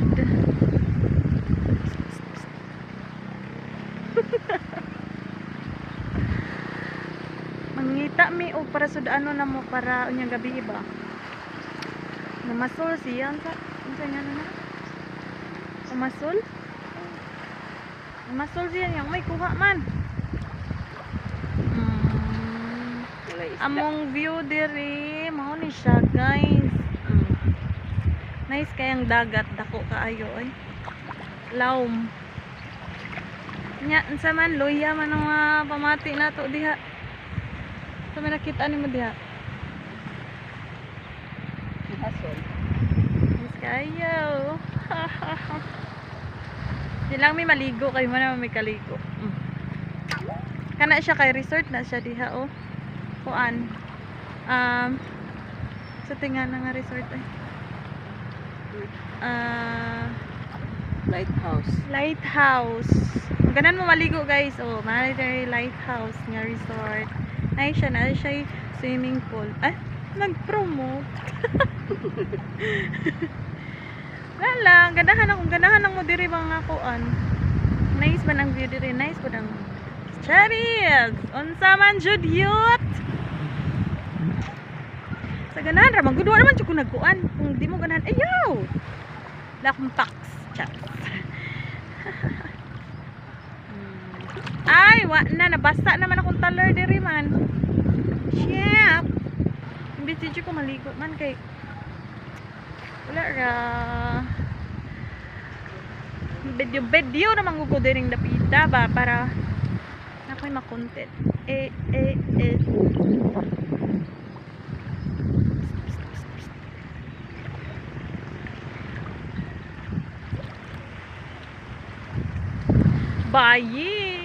God. Mangita mi o para sud ano na mo para unyang gabi ba. Namasol siya sa unsa nga na? Namasol? Namasol siya yang may kuha man. Mm. Isda. Among view diri mao ni siya guys. Nice kayang dagat dako kaayo oy. Laom. Nya unsa man loya man ang mga pamati nato diha. Sa may nakita nimo diha. Hasol. Nice kayo. Di lang may maligo kayo man naman may kaligo. Mm. Kana siya kay resort na siya diha oh. Kuan. Um sa tinga na nga resort ay. Ah, Lighthouse. lighthouse. Ganan mo maligo guys. Oh, Military Lighthouse nga resort. Nice siya na siya swimming pool. Ay, nag-promote. Wala, ganahan akong ganahan ang mo diri mga kuan. Nice man ang view diri, nice man ang Cherries! Unsa man jud yut? Sa ganahan ra magudwa naman jud ko nagkuan. Kung di mo ganahan, ayaw. Wala akong packs. Chat. Ay, wa na nabasa naman akong taler diri man. Shit. Imbis di ko maligo man kay wala ra. Video naman ko diring dapita ba para ako'y makontent. Eh eh eh. Bye.